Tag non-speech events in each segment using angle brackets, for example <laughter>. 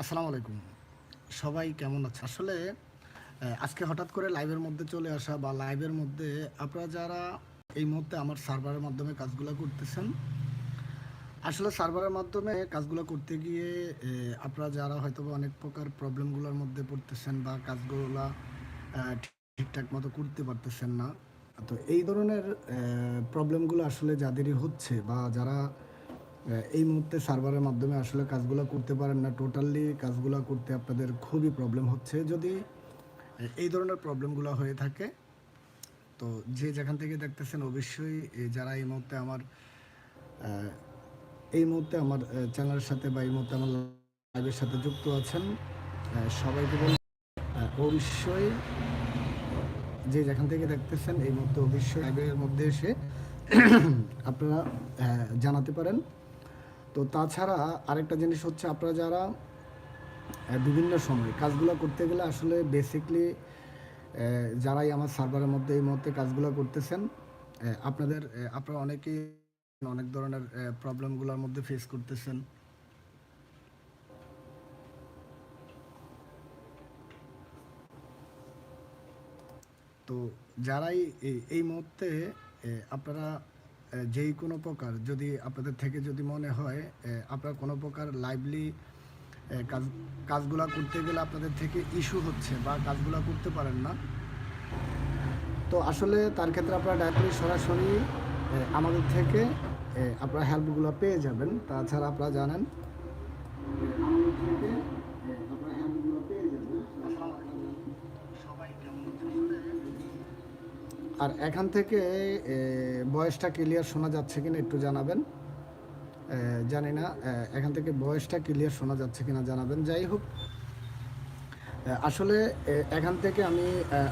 আসসালামু আলাইকুম। সবাই কেমন আছে আসলে আজকে হঠাৎ করে লাইভের মধ্যে চলে আসা বা লাইভের মধ্যে আপনারা যারা এই মুহূর্তে আমার সার্ভারের মাধ্যমে কাজগুলো করতেছেন, আসলে সার্ভারের মাধ্যমে কাজগুলো করতে গিয়ে আপনারা যারা হয়তো অনেক প্রকার প্রবলেমগুলোর মধ্যে পড়তেছেন বা কাজগুলো ঠিকঠাক মতো করতে পারতেছেন না তো এই ধরনের প্রবলেমগুলো আসলে যাদেরই হচ্ছে বা যারা এই মুহূর্তে সার্ভারের মাধ্যমে আসলে কাজগুলো করতে পারেন না টোটালি কাজগুলো করতে আপনাদের খুবই প্রবলেম হচ্ছে। যদি এই ধরনের প্রবলেমগুলো হয়ে থাকে, তো যে যেখান থেকে দেখতেছেন অবশ্যই যারা এই মুহূর্তে আমার এই মুহূর্তে আমার চ্যানেলের সাথে বা এই মুহূর্তে আমার লাইভের সাথে যুক্ত আছেন সবাইকে বল অবশ্যই যে যেখান থেকে দেখতেছেন, এই মুহূর্তে অবশ্যই লাইভের মধ্যে এসে <clears throat> আপনারা জানাতে পারেন। তো তাছাড়া আরেকটা জিনিস হচ্ছে আপনারা যারা বিভিন্ন সময় কাজগুলো করতে গেলে আসলে বেসিকলি যারাই আমার সার্ভারের মধ্যে এই মুহূর্তে কাজগুলো করতেছেন আপনাদের আপনারা অনেকেই অনেক ধরনের প্রবলেমগুলোর মধ্যে ফেস করতেছেন। তো যারাই এই- এই মুহূর্তে আপনারা যেই কোনো প্রকার যদি আপনাদের থেকে যদি মনে হয় আপনারা কোনো প্রকার লাইভলি কাজ, কাজগুলা করতে গেলে আপনাদের থেকে ইস্যু হচ্ছে বা কাজগুলা করতে পারেন না। তো আসলে তার ক্ষেত্রে আপনারা ডাইরেক্টলি সরাসরি আমাদের থেকে আপনারা হেল্পগুলো পেয়ে যাবেন। তাছাড়া আপনারা জানেন এ, আমাদের থেকে এ, আপনারা হেল্পগুলো পেয়ে যাবেন সবাই কেমন আছেন আসলে আর এখান থেকে এ, ভয়েসটা ক্লিয়ার শোনা যাচ্ছে কিনা একটু জানাবেন। জানি না এখান থেকে ভয়েসটা ক্লিয়ার শোনা যাচ্ছে কিনা জানাবেন। যাই হোক আসলে এখান থেকে আমি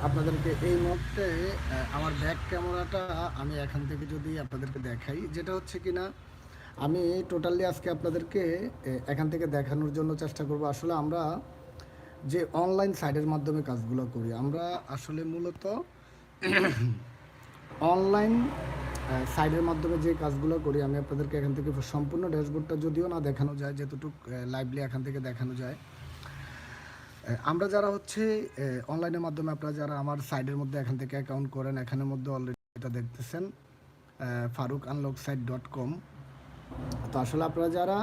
আপনাদেরকে এই মুহূর্তে আমার ব্যাক ক্যামেরাটা আমি এখান থেকে যদি আপনাদেরকে দেখাই যেটা হচ্ছে কি না আমি টোটালি আজকে আপনাদেরকে এখান থেকে দেখানোর জন্য চেষ্টা করব। আসলে আমরা যে অনলাইন সাইটের মাধ্যমে কাজগুলো করি আমরা আসলে মূলত <coughs> অনলাইন সাইডের মাধ্যমে যে কাজগুলো করি, আমি আপনাদেরকে এখান থেকে সম্পূর্ণ ড্যাশবোর্ডটা যদিও না দেখানো যায়, যেতটুকু লাইভলি এখান থেকে দেখানো যায়। আমরা যারা হচ্ছে অনলাইনের মাধ্যমে আপনারা যারা আমার সাইডের মধ্যে এখান থেকে অ্যাকাউন্ট করেন, এখানের মধ্যে অলরেডি এটা দেখতেছেন Faruk unlock site dot com তো আসলে আপনারা যারা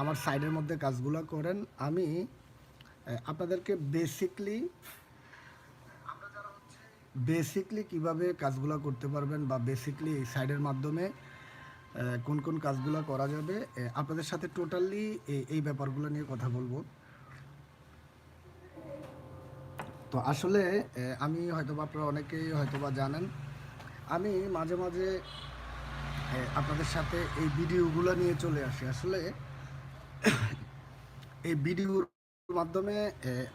আমার সাইডের মধ্যে কাজগুলো করেন, আমি আপনাদেরকে বেসিকলি বেসিকলি কীভাবে কাজগুলো করতে পারবেন বা বেসিকলি এই সাইডের মাধ্যমে কোন কোন কাজগুলো করা যাবে আপনাদের সাথে টোটালি এই ব্যাপারগুলো নিয়ে কথা বলব। তো আসলে আমি হয়তোবা আপনারা অনেকেই হয়তোবা জানেন, আমি মাঝে মাঝে আপনাদের সাথে এই ভিডিওগুলো নিয়ে চলে আসি। আসলে, এই ভিডিওর মাধ্যমে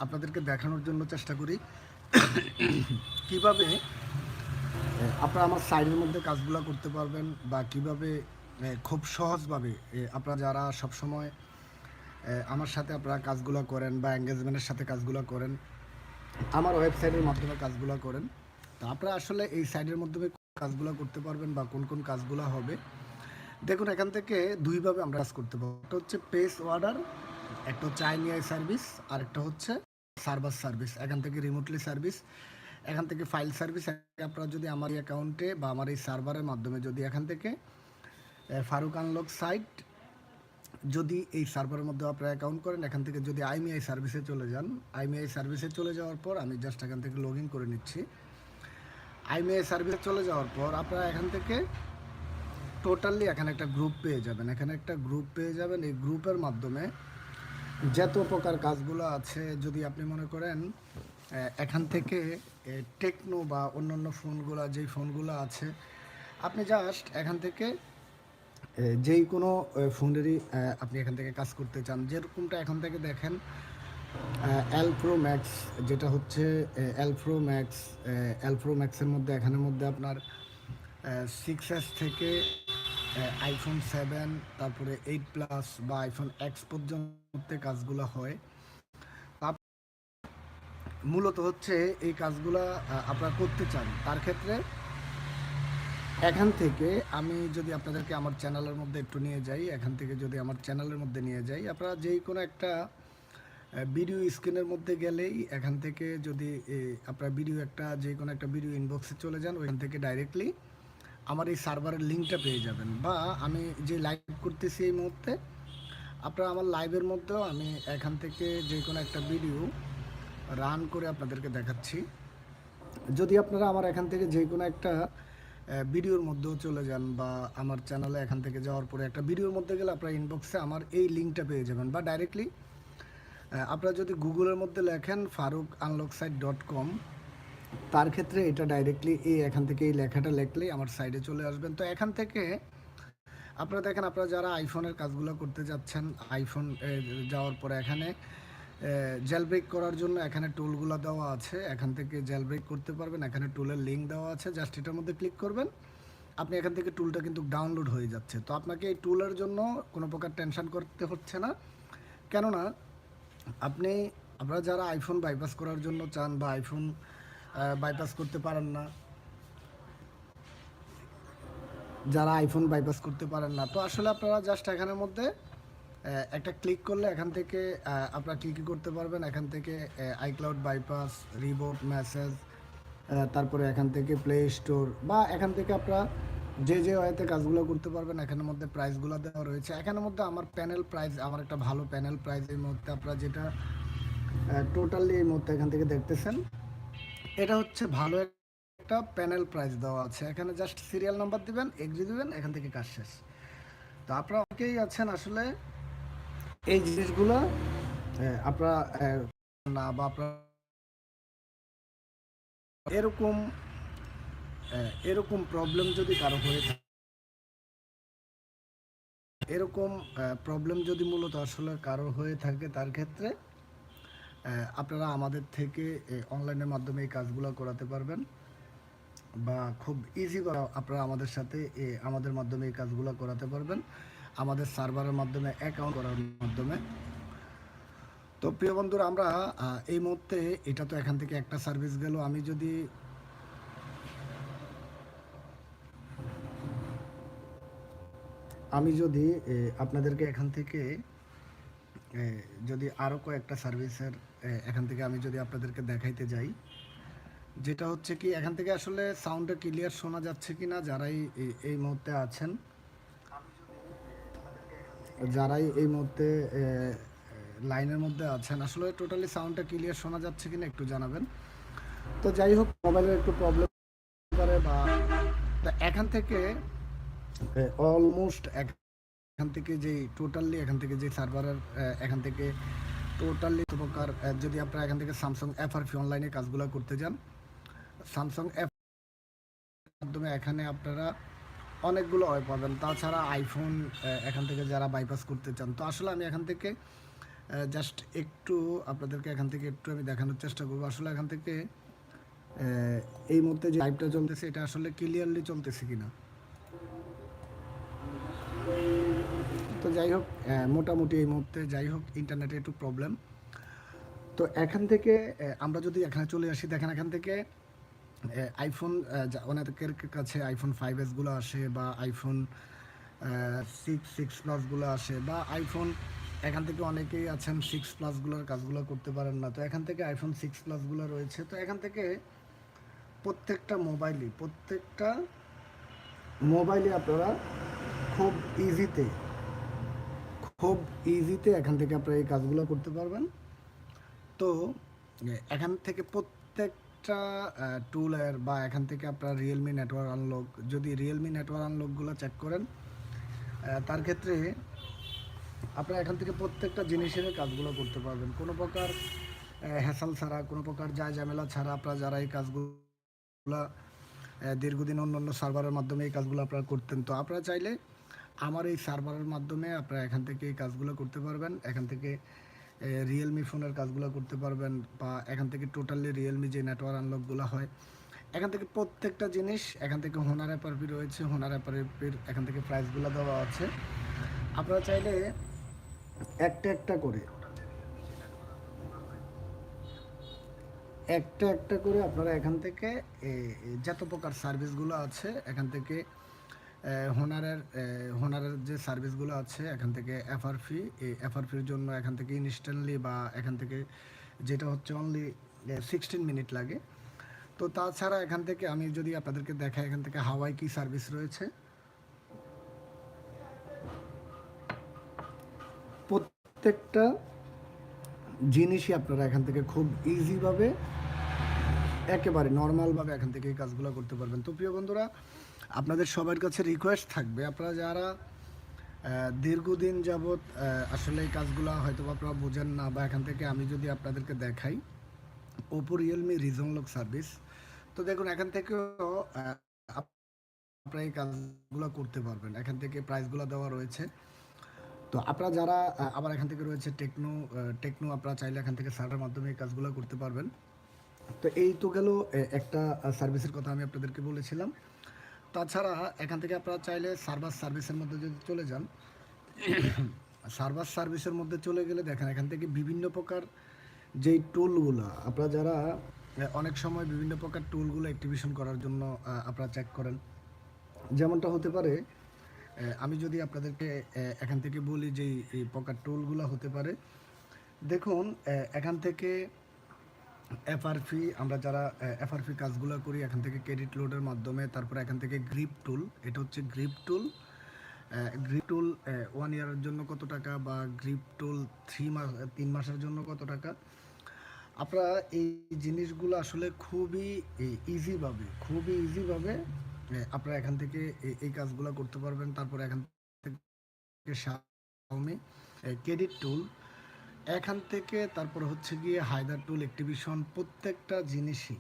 আপনাদেরকে দেখানোর জন্য চেষ্টা করি। কীভাবে আপনারা আমার সাইডের মধ্যে কাজগুলো করতে পারবেন বা কীভাবে খুব সহজভাবে আপনারা যারা সবসময় আমার সাথে আপনারা কাজগুলো করেন বা এঙ্গেজমেন্টের সাথে কাজগুলো করেন, আমার ওয়েবসাইটের মাধ্যমে কাজগুলো করেন, তো আপনারা আসলে এই সাইডের মাধ্যমে কাজগুলো করতে পারবেন বা কোন কোন কাজগুলো হবে, দেখুন এখান থেকে দুইভাবে আমরা কাজ করতে পারব। একটা হচ্ছে পেস অর্ডার একটা হচ্ছে আইনিআই সার্ভিস আর একটা হচ্ছে সার্ভার সার্ভিস এখান থেকে রিমোটলি সার্ভিস এখান থেকে ফাইল সার্ভিস আপনারা যদি আমার এই অ্যাকাউন্টে বা আমার এই সার্ভারের মাধ্যমে যদি এখান থেকে ফারুক আনলক সাইট যদি এই সার্ভারের মধ্যে আপনারা অ্যাকাউন্ট করেন, এখান থেকে যদি আইমিআই সার্ভিসে চলে যান আইমিআই সার্ভিসে চলে যাওয়ার পর আমি জাস্ট এখান থেকে লগ ইন করে নিচ্ছি। আইমিআই সার্ভিসে চলে যাওয়ার পর আপনারা এখান থেকে টোটালি এখানে একটা গ্রুপ পেয়ে যাবেন। এখানে একটা গ্রুপ পেয়ে যাবেন। এই গ্রুপের মাধ্যমে যত প্রকার কাজগুলো আছে, যদি আপনি মনে করেন এখান থেকে টেকনো বা অন্যান্য ফোনগুলো, যেই ফোনগুলো আছে, আপনি জাস্ট এখান থেকে যেই কোনো ফোনেরই আপনি এখান থেকে কাজ করতে চান, যেরকমটা এখান থেকে দেখেন অ্যালপ্রো ম্যাক্স যেটা হচ্ছে অ্যালপ্রো ম্যাক্স অ্যালপ্রো ম্যাক্সের মধ্যে, এখানের মধ্যে আপনার সিক্স এস থেকে আইফোন সেভেন তারপরে এইট প্লাস বা আইফোন এক্স পর্যন্ত কাজগুলো হয়। মূলত হচ্ছে এই কাজগুলা আপনারা করতে চান। তার ক্ষেত্রে এখান থেকে আমি যদি আপনাদেরকে আমার চ্যানেলের মধ্যে একটু নিয়ে যাই, এখান থেকে যদি আমার চ্যানেলের মধ্যে নিয়ে যাই, আপনারা যেই কোনো একটা ভিডিও স্ক্রিনের মধ্যে গেলেই এখান থেকে যদি আপনার ভিডিও একটা যে কোনো একটা ভিডিও ইনবক্সে চলে যান, ওইখান থেকে ডাইরেক্টলি আমার এই সার্ভারের লিঙ্কটা পেয়ে যাবেন। বা আমি যে লাইভ করতেছি এই মুহূর্তে, আপনারা আমার লাইভের মধ্যেও আমি এখান থেকে যে কোনো একটা ভিডিও রান করে আপনাদেরকে দেখাচ্ছি। যদি আপনারা আমার এখান থেকে যে কোনো একটা ভিডিওর মধ্যেও চলে যান বা আমার চ্যানেলে এখান থেকে যাওয়ার পরে একটা ভিডিওর মধ্যে গেলে আপনারা ইনবক্সে আমার এই লিঙ্কটা পেয়ে যাবেন। বা ডাইরেক্টলি আপনারা যদি গুগলের মধ্যে লেখেন Faruk unlock site dot com তার ক্ষেত্রে এটা ডাইরেক্টলি এই এখান থেকে এই লেখাটা লেখলেই আমার সাইডে চলে আসবেন। তো এখান থেকে আপনারা দেখেন, আপনারা যারা আইফোনের কাজগুলো করতে যাচ্ছেন আইফোন যাওয়ার পরে এখানে জেল ব্রেক করার জন্য এখানে টুলগুলো দেওয়া আছে। এখান থেকে জেল ব্রেক করতে পারবেন। এখানে টুলের লিঙ্ক দেওয়া আছে। জাস্ট এটার মধ্যে ক্লিক করবেন। আপনি এখান থেকে টুলটা কিন্তু ডাউনলোড হয়ে যাচ্ছে। তো আপনাকে এই টুলের জন্য কোনো প্রকার টেনশন করতে হচ্ছে না। কেননা আপনি, আপনারা যারা আইফোন বাইপাস করার জন্য চান বা আইফোন বাইপাস করতে পারেন না, যারা আইফোন বাইপাস করতে পারেন না, তো আসলে আপনারা জাস্ট এখানের মধ্যে একটা ক্লিক করলে এখান থেকে আপনারা কী কী করতে পারবেন। এখান থেকে আইক্লাউড বাইপাস রিবোট মেসেজ তারপরে এখান থেকে প্লে স্টোর বা এখান থেকে আপনারা যে যে ওয়েতে কাজগুলো করতে পারবেন, এখানের মধ্যে প্রাইসগুলো দেওয়া রয়েছে। এখানের মধ্যে আমার প্যানেল প্রাইস আমার একটা ভালো প্যানেল প্রাইস এই মুহূর্তে আপনারা যেটা টোটালি এই মুহূর্তে এখান থেকে দেখতেছেন। এটা হচ্ছে ভালো একটা প্যানেল প্রাইস দেওয়া আছে। এখানে জাস্ট সিরিয়াল নাম্বার দিবেন এগ্রি দিবেন, এখান থেকে কাজ শেষ। তো আপনারা অনেকেই আছেন আসলে এই জিনিসগুলো আপনারা না বা আপনারা এরকম এরকম প্রবলেম যদি কারও হয়ে থাকে, এরকম প্রবলেম যদি মূলত আসলে কারও হয়ে থাকে তার ক্ষেত্রে আপনারা আমাদের থেকে অনলাইনের মাধ্যমে এই কাজগুলো করাতে পারবেন বা খুব ইজি করা আপনারা আমাদের সাথে আমাদের মাধ্যমে এই কাজগুলো করাতে পারবেন। আমাদের সার্ভারের মাধ্যমে অ্যাকাউন্ট করার মাধ্যমে। তো প্রিয় বন্ধুরা, আমরা এই মুহূর্তে এটা তো এখান থেকে একটা সার্ভিস গেল। আমি যদি আমি যদি আপনাদেরকে এখান থেকে যদি আরও কয়েকটা সার্ভিসের এখান থেকে আমি যদি আপনাদেরকে দেখাইতে যাই, যেটা হচ্ছে কি, এখান থেকে আসলে সাউন্ডটা ক্লিয়ার শোনা যাচ্ছে কি না যারাই এই- এই মুহূর্তে আছেন যারাই এই মুহূর্তে লাইনের মধ্যে আছেন আসলে টোটালি সাউন্ডটা ক্লিয়ার শোনা যাচ্ছে কিনা একটু জানাবেন। তো যাই হোক মোবাইলের একটু প্রবলেম পারে বা এখান থেকে অলমোস্ট এখান থেকে যে টোটালি এখান থেকে যে সার্ভারের এখান থেকে টোটালি আহ, যদি আপনারা এখান থেকে স্যামসাং এফ আর ফি অনলাইনে কাজগুলো করতে যান স্যামসাং এফ মাধ্যমে এখানে আপনারা অনেকগুলো ওয়ে পাবেন। তাছাড়া আইফোন এখান থেকে যারা বাইপাস করতে চান। তো আসলে আমি এখান থেকে জাস্ট একটু আপনাদেরকে এখান থেকে একটু আমি দেখানোর চেষ্টা করব। আসলে এখান থেকে এই মুহূর্তে যে লাইভটা চলতেছে, এটা আসলে ক্লিয়ারলি চলতেছে কিনা। তো যাই হোক মোটামুটি এই মুহূর্তে যাই হোক ইন্টারনেটে একটু প্রবলেম তো এখান থেকে আমরা যদি এখানে চলে আসি, দেখেন এখান থেকে আইফোন অনেকের কাছে আইফোন ফাইভ এসগুলো আসে বা আইফোন সিক্স সিক্স প্লাসগুলো আসে বা আইফোন এখান থেকে অনেকেই আছেন সিক্স প্লাসগুলোর কাজগুলো করতে পারেন না। তো এখান থেকে আইফোন সিক্স প্লাসগুলো রয়েছে। তো এখান থেকে প্রত্যেকটা মোবাইলই প্রত্যেকটা মোবাইলে আপনারা খুব ইজিতে খুব ইজিতে এখান থেকে আপনারা এই কাজগুলো করতে পারবেন। তো এখান থেকে প্রত্যেকটা টুলের বা এখান থেকে আপনার রিয়েলমি নেটওয়ার্ক আনলক যদি রিয়েলমি নেটওয়ার্ক আনলকগুলো চেক করেন তার ক্ষেত্রে আপনারা এখান থেকে প্রত্যেকটা জিনিসের কাজগুলো করতে পারবেন। কোনো প্রকার হ্যাসাল ছাড়া, কোনো প্রকার যা ঝামেলা ছাড়া আপনারা যারা এই কাজগুলো দীর্ঘদিন অন্য অন্য সার্ভারের মাধ্যমে এই কাজগুলো আপনারা করতেন, তো আপনারা চাইলে আমার এই সার্ভারের মাধ্যমে আপনারা এখান থেকে এই কাজগুলো করতে পারবেন। এখান থেকে রিয়েলমি ফোনের কাজগুলো করতে পারবেন বা এখান থেকে টোটালি রিয়েলমি যে নেটওয়ার্ক আনলকগুলো হয়, এখান থেকে প্রত্যেকটা জিনিস, এখান থেকে হোনার অ্যাপারপি রয়েছে হোনার অ্যাপারপির এখান থেকে প্রাইসগুলো দেওয়া আছে। আপনারা চাইলে একটা একটা করে, একটা একটা করে আপনারা এখান থেকে যত প্রকার সার্ভিসগুলো আছে, এখান থেকে হোনারের হোনারের যে সার্ভিসগুলো আছে, এখান থেকে এফআরপি এই এফআরপির জন্য এখান থেকে ইনস্ট্যান্টলি বা এখান থেকে যেটা হচ্ছে অনলি সিক্সটিন মিনিট লাগে। তো তাছাড়া এখান থেকে আমি যদি আপনাদেরকে দেখাই, এখান থেকে হাওয়াই কি সার্ভিস রয়েছে? প্রত্যেকটা জিনিসই আপনারা এখান থেকে খুব ইজিভাবে একেবারে নর্মালভাবে এখান থেকে এই কাজগুলো করতে পারবেন। তো প্রিয় বন্ধুরা আপনাদের সবার কাছে রিকোয়েস্ট থাকবে। আপনারা যারা দীর্ঘদিন যাবৎ আসলে এই কাজগুলো হয়তো আপনারা বোঝেন না বা এখান থেকে আমি যদি আপনাদেরকে দেখাই Oppo Realme region lock service তো দেখুন, এখান থেকেও আপনারা এই কাজগুলো করতে পারবেন। এখান থেকে প্রাইসগুলো দেওয়া রয়েছে। তো আপনারা যারা আবার এখান থেকে রয়েছে টেকনো টেকনো আপনারা চাইলে এখান থেকে সার্ভের মাধ্যমে এই কাজগুলো করতে পারবেন। তো এই তো গেল একটা সার্ভিসের কথা আমি আপনাদেরকে বলেছিলাম। তাছাড়া এখান থেকে আপনারা চাইলে সার্ভার সার্ভিসের মধ্যে যদি চলে যান <coughs> সার্ভার সার্ভিসের মধ্যে চলে গেলে দেখেন এখান থেকে বিভিন্ন প্রকার যেই টুলগুলো আপনারা যারা অনেক সময় বিভিন্ন প্রকার টুলগুলো অ্যাক্টিভেশন করার জন্য আপনারা চেক করেন। যেমনটা হতে পারে আমি যদি আপনাদেরকে এখান থেকে বলি যে এই প্রকার টুলগুলো হতে পারে, দেখুন এখান থেকে এফআরপি আমরা যারা এফআরপি কাজগুলো করি, এখান থেকে ক্রেডিট লোডের মাধ্যমে, তারপর এখান থেকে গ্রিপ টুল এটা হচ্ছে grip tool grip tool one ইয়ারের জন্য কত টাকা বা গ্রিপ টুল থ্রি মাস, তিন মাসের জন্য কত টাকা? আপনারা এই জিনিসগুলো আসলে খুবই ইজিভাবে খুবই ইজিভাবে আপনারা এখান থেকে এই- কাজগুলো করতে পারবেন। তারপর এখান থেকে ক্রেডিট টুল এখান থেকে তারপর হচ্ছে গিয়ে হায়দার টুল অ্যাক্টিভিশন প্রত্যেকটা জিনিসই।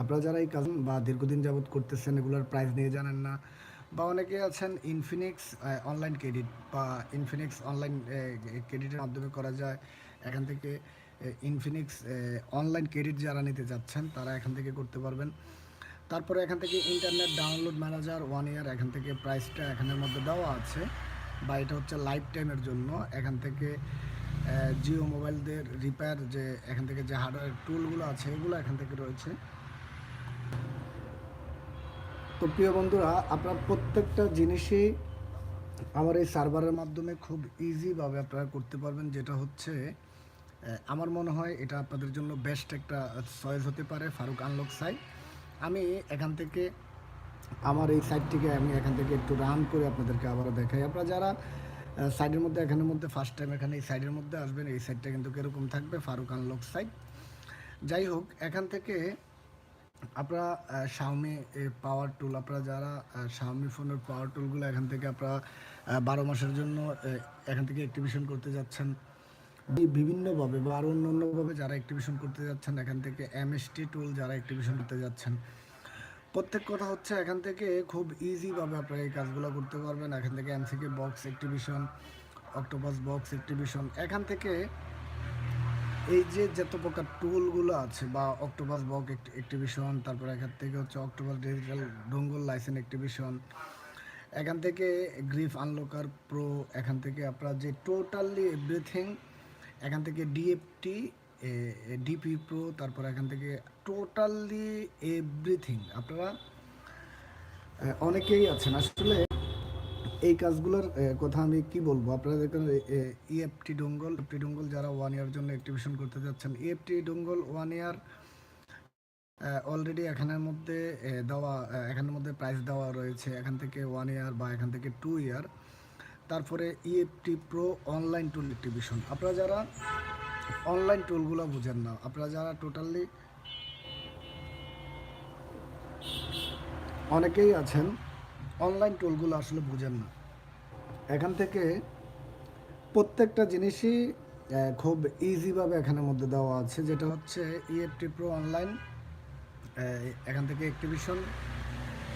আপনারা যারা এই কাজ বা দীর্ঘদিন যাবত করতেছেন, এগুলোর প্রাইস নিয়ে জানেন না বা অনেকে আছেন ইনফিনিক্স অনলাইন ক্রেডিট বা ইনফিনিক্স অনলাইন ক্রেডিটের মাধ্যমে করা যায়। এখান থেকে ইনফিনিক্স অনলাইন ক্রেডিট যারা নিতে যাচ্ছেন, তারা এখান থেকে করতে পারবেন। তারপরে এখান থেকে internet download manager one year এখান থেকে প্রাইসটা এখানের মধ্যে দেওয়া আছে। বা এটা হচ্ছে লাইফ টাইমের জন্য। এখান থেকে জিও মোবাইলদের রিপেয়ার যে এখান থেকে যে হার্ডওয়্যার টুলগুলো আছে, এগুলো এখান থেকে রয়েছে। তো প্রিয় বন্ধুরা, আপনারা প্রত্যেকটা জিনিসই আমার এই সার্ভারের মাধ্যমে খুব ইজিভাবে আপনারা করতে পারবেন, যেটা হচ্ছে আমার মনে হয় এটা আপনাদের জন্য বেস্ট একটা চয়েস হতে পারে, ফারুক আনলক সাইট আমি এখান থেকে, আমার এই সাইটটিকে আমি এখান থেকে একটু রান করে আপনাদেরকে আবারও দেখাই। আপনারা যারা সাইডের মধ্যে, এখানের মধ্যে ফার্স্ট টাইম এখানে এই সাইডের মধ্যে আসবেন, এই সাইডটা কিন্তু কীরকম থাকবে? ফারুক আনলক সাইড যাই হোক, এখান থেকে আপনারা শাওমি পাওয়ার টুল আপনারা যারা শাওমি ফোনের পাওয়ার টুলগুলো এখান থেকে আপনারা বারো মাসের জন্য এখান থেকে অ্যাক্টিভেশন করতে যাচ্ছেন। বিভিন্নভাবে বা আরও অন্য অন্যভাবে যারা অ্যাক্টিভেশন করতে যাচ্ছেন, এখান থেকে এমএসটি টুল যারা অ্যাক্টিভেশন করতে যাচ্ছেন প্রত্যেক কথা হচ্ছে এখান থেকে খুব ইজিভাবে আপনারা এই কাজগুলো করতে পারবেন। এখান থেকে MCK box activation octopus box activation এখান থেকে এই যে যত প্রকার টুলগুলো আছে বা অক্টোপাস বক অ্যাক্টিভেশন তারপর এখান থেকে হচ্ছে octopus digital dongle license activation এখান থেকে গ্রিফ আনলকার প্রো এখান থেকে আপনার যে টোটালি এভরিথিং এখান থেকে ডিএফটি ডিপি প্রো তারপর এখান থেকে টোটালি এভরিথিং আপনারা অনেকেই আছেন। আসলে এই কাজগুলোর কথা আমি কি বলব? আপনারা দেখেন ইএফটি ডোঙ্গল এফটি ডোঙ্গল যারা ওয়ান ইয়ার জন্য অ্যাক্টিভেশন করতে যাচ্ছেন EFT dongle one year already এখানের মধ্যে দেওয়া এখানের মধ্যে প্রাইস দেওয়া রয়েছে। এখান থেকে ওয়ান ইয়ার বা এখান থেকে টু ইয়ার তারপরে EFT pro online tool activation আপনারা যারা অনলাইন টুলগুলো বুঝেন না। আপনারা যারা টোটালি অনেকেই আছেন অনলাইন টুলগুলো আসলে বুঝেন না। এখান থেকে প্রত্যেকটা জিনিসই খুব ইজিভাবে এখানের মধ্যে দেওয়া আছে। যেটা হচ্ছে ইএফটি প্রো অনলাইন এখান থেকে অ্যাক্টিভেশন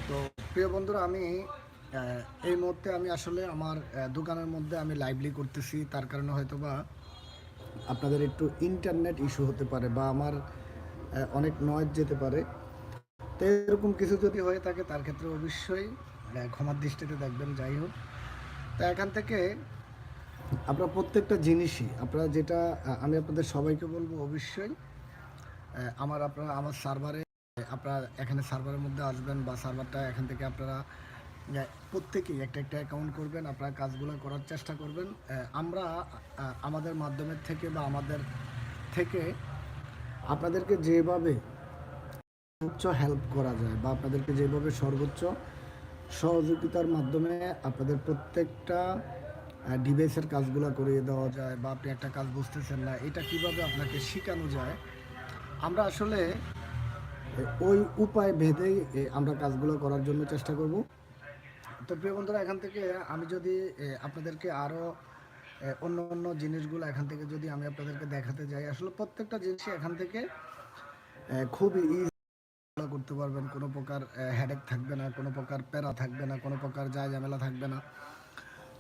তো প্রিয় বন্ধুরা, আমি এই মুহূর্তে আমি আসলে আমার দোকানের মধ্যে আমি লাইভলি করতেছি। তার কারণে হয়তো বা আপনাদের একটু ইন্টারনেট ইস্যু হতে পারে বা আমার অনেক নয়েজ যেতে পারে। তো এরকম কিছু যদি হয়ে থাকে, তার ক্ষেত্রে অবশ্যই ক্ষমার দৃষ্টিতে দেখবেন, যাই হোক। তো এখান থেকে আপনার প্রত্যেকটা জিনিসই, আপনারা যেটা আমি আপনাদের সবাইকে বলব অবশ্যই আমার আপনারা, আমার সার্ভারে আপনারা এখানে সার্ভারের মধ্যে আসবেন বা সার্ভারটা এখান থেকে আপনারা প্রত্যেকেই একটা একটা অ্যাকাউন্ট করবেন, আপনারা কাজগুলো করার চেষ্টা করবেন। আমরা আমাদের মাধ্যমের থেকে বা আমাদের থেকে আপনাদেরকে যেভাবে সর্বোচ্চ হেল্প করা যায় বা আপনাদেরকে যেভাবে সর্বোচ্চ সহযোগিতার মাধ্যমে আপনাদের প্রত্যেকটা ডিভাইসের কাজগুলো করিয়ে দেওয়া যায় বা আপনি একটা কাজ বুঝতেছেন না, এটা কীভাবে আপনাকে শেখানো যায়, আমরা আসলে ওই উপায় ভেদেই আমরা কাজগুলো করার জন্য চেষ্টা করব। তো প্রিয় বন্ধুরা এখান থেকে আমি যদি আপনাদেরকে আরও অন্য অন্য জিনিসগুলো এখান থেকে যদি আমি আপনাদেরকে দেখাতে যাই আসলে প্রত্যেকটা জিনিসই এখান থেকে এ, খুবই ইজি করতে পারবেন। কোনো প্রকার হেডেক থাকবে না কোনো প্রকার প্যারা থাকবে না কোনো প্রকার যায় ঝামেলা থাকবে না।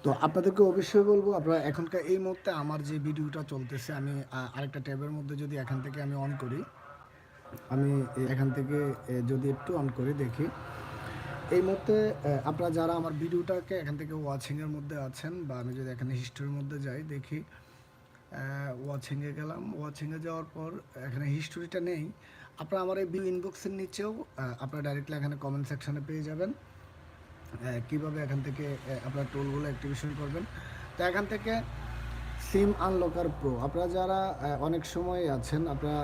তো আপনাদেরকে অবশ্যই বলব আপনারা এখনকার এই মুহূর্তে আমার যে ভিডিওটা চলতেছে আমি আরেকটা ট্যাবের মধ্যে যদি এখান থেকে আমি অন করি আমি এখান থেকে যদি একটু অন করে দেখি। এই মুহূর্তে আপনারা যারা আমার ভিডিওটাকে এখান থেকে ওয়াচিংয়ের মধ্যে আছেন বা আমি যদি এখানে হিস্টোরির মধ্যে যাই, দেখি ওয়াচিংয়ে গেলাম। ওয়াচিংয়ে যাওয়ার পর এখানে হিস্টোরিটা নেই। আপনারা আমার এই ভিউ ইনবক্সের নিচেও আপনারা ডাইরেক্টলি এখানে কমেন্ট সেকশনে পেয়ে যাবেন। কীভাবে এখান থেকে আপনারা টোলগুলো অ্যাক্টিভেশন করবেন। তো এখান থেকে সিম আনলকার প্রো আপনারা যারা অনেক সময় আছেন, আপনারা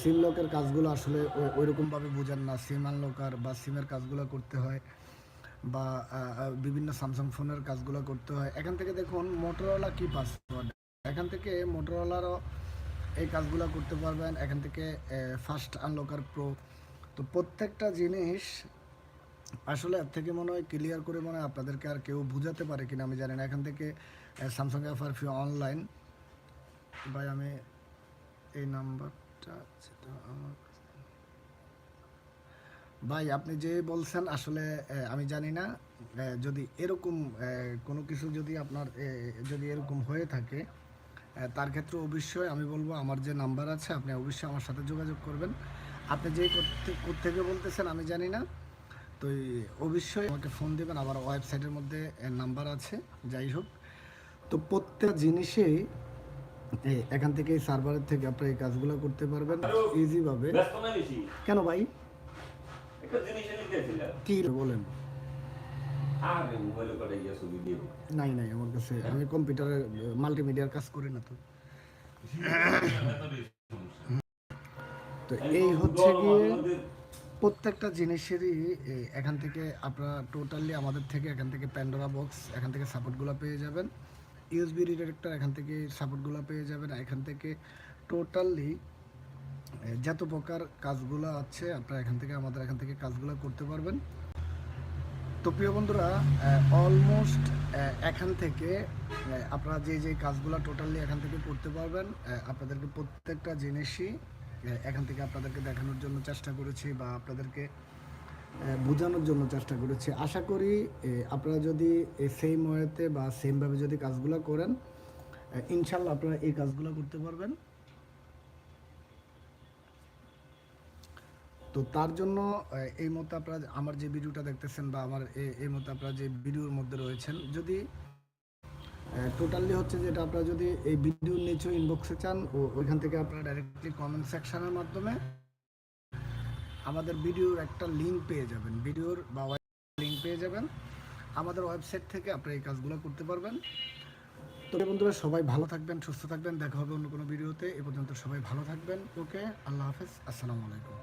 সিম লকের কাজগুলো আসলে ওই- ওইরকমভাবে বোঝেন না। সিম আনলকার বা সিমের কাজগুলো করতে হয় বা বিভিন্ন স্যামসাং ফোনের কাজগুলো করতে হয়। এখান থেকে দেখুন মোটরওয়ালা কি পাসওয়ার্ড এখান থেকে মোটরওয়ালারও এই কাজগুলো করতে পারবেন। এখান থেকে ফার্স্ট আনলকার প্রো তো প্রত্যেকটা জিনিস আসলে এর থেকে মনে হয় ক্লিয়ার করে মনে হয় আপনাদেরকে আর কেউ বুঝাতে পারে কিনা আমি জানি না। এখান থেকে স্যামসাং এফআরফি অনলাইন ভাই, আমি এই ভাই, আপনি যে বলছেন, আসলে আমি জানি না যদি এরকম কোনো কিছু যদি আপনার যদি এরকম হয়ে থাকে তার ক্ষেত্রে অবশ্যই আমি বলব, আমার যে নাম্বার আছে, আপনি অবশ্যই আমার সাথে যোগাযোগ করবেন। আপনি যে থেকে বলতেছেন, আমি জানি না। তো অবশ্যই আমাকে ফোন দেবেন, আবার ওয়েবসাইটের মধ্যে নাম্বার আছে, যাই হোক। তো প্রত্যেক জিনিসেই এখান থেকে সার্ভারের থেকে আপনি এই কাজগুলো করতে পারবেন ইজিভাবে কেন ভাই? কি বলেন? নাই নাই আমার কাছে আমি কম্পিউটারে মাল্টিমিডিয়ার কাজ করি না তো। তো এই হচ্ছে গিয়ে প্রত্যেকটা জিনিসেরই এখান থেকে আপনারা টোটালি আমাদের থেকে এখান থেকে প্যান্ডোরা বক্স এখান থেকে সাপোর্টগুলো পেয়ে যাবেন। ইউএসবি রিডাইরেক্টর এখান থেকে সাপোর্টগুলো পেয়ে যাবেন। এখান থেকে টোটালি যত প্রকার কাজগুলো আছে, আপনারা এখান থেকে আমাদের এখান থেকে কাজগুলো করতে পারবেন। তো প্রিয় বন্ধুরা অলমোস্ট এখান থেকে আপনারা যে যে কাজগুলো টোটালি এখান থেকে করতে পারবেন আপনাদেরকে প্রত্যেকটা জিনিসই এখান থেকে আপনাদেরকে দেখানোর জন্য চেষ্টা করেছি বা আপনাদেরকে বোঝানোর জন্য চেষ্টা করেছি। আশা করি আপনারা যদি সেম ওয়েতে বা সেমভাবে যদি কাজগুলো করেন ইনশাল্লাহ আপনারা এই কাজগুলো করতে পারবেন। তো তার জন্য এই মতো আপনারা আমার যে ভিডিওটা দেখতেছেন বা আমার এই মতো আপনারা যে ভিডিওর মধ্যে রয়েছেন, যদি টোটালি হচ্ছে যেটা আপনারা যদি এই ভিডিওর নিচে ইনবক্সে চান, ও, ওইখান থেকে আপনারা ডাইরেক্টলি কমেন্ট সেকশনের মাধ্যমে আমাদের ভিডিওর একটা লিঙ্ক পেয়ে যাবেন। ভিডিওর বা লিঙ্ক পেয়ে যাবেন। আমাদের ওয়েবসাইট থেকে আপনি এই কাজগুলো করতে পারবেন। তো বন্ধুরা, সবাই ভালো থাকবেন, সুস্থ থাকবেন। দেখা হবে অন্য কোনো ভিডিওতে। এ পর্যন্ত সবাই ভালো থাকবেন। ওকে, আল্লাহ হাফেজ। আসসালামু আলাইকুম।